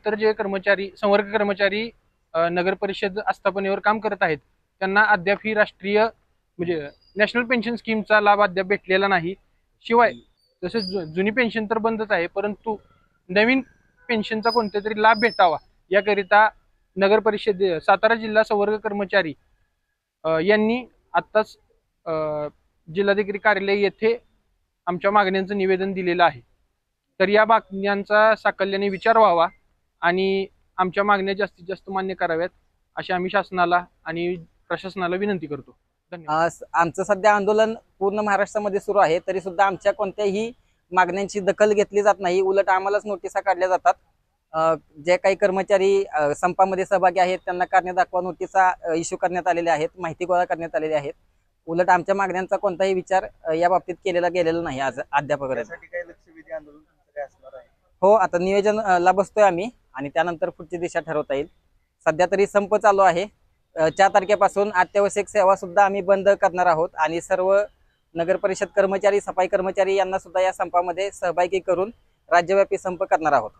इतर जे कर्मचारी संवर्ग कर्मचारी नगरपरिषद नगर परिषद आस्थापनेवर काम करत आहेत त्यांना अद्याप ही राष्ट्रीय म्हणजे नॅशनल पेन्शन स्कीमचा लाभ अद्याप भेटलेला नाही. शिवाय तसेच जु- जुनी पेन्शन तर बंदच आहे परंतु नवीन पेन्शनचा कोणता तरी लाभ भेटावा याकरिता नगर परिषद सातारा जिल्हा संवर्ग कर्मचारी यांनी आत्ताच जिल्हाधिकारी कार्यालय येथे आमच्या मागण्यांचं निवेदन दिलेलं आहे. तर या बातम्यांचा साकल्याने विचार व्हावा. आणि आमच्या मागण्या जास्तीत जास्त मान्य कराव्यात अशी आम्ही शासनाला आणि प्रशासनाला विनंती करतो. धन्यवाद. आमचं सध्या आंदोलन पूर्ण महाराष्ट्रामध्ये सुरू आहे तरी सुद्धा आमच्या कोणत्याही मागण्यांची दखल घेतली जात नाही. उलट आम्हालाच नोटिसा काढल्या जातात. जे काही कर्मचारी संपामध्ये सहभागी आहेत त्यांना कारणे दाखवा नोटिसा इश्यू करण्यात आलेल्या आहेत माहिती गोळा करण्यात आलेली आहेत. उलट आमच्या मागण्यांचा कोणताही विचार या बाबतीत केलेला गेलेला नाही आज आहे? हो आता नियोजन अ, ला बसतोय आम्ही. आणि त्यानंतर पुढची दिशा ठरवता येईल. सध्या तरी संप चालू आहे. चार तारखेपासून अत्यावश्यक सेवा सुद्धा आम्ही बंद करणार आहोत आणि सर्व नगर परिषद कर्मचारी सफाई कर्मचारी यांना सुद्धा या संपामध्ये सहभागी करून राज्यव्यापी संप करणार आहोत.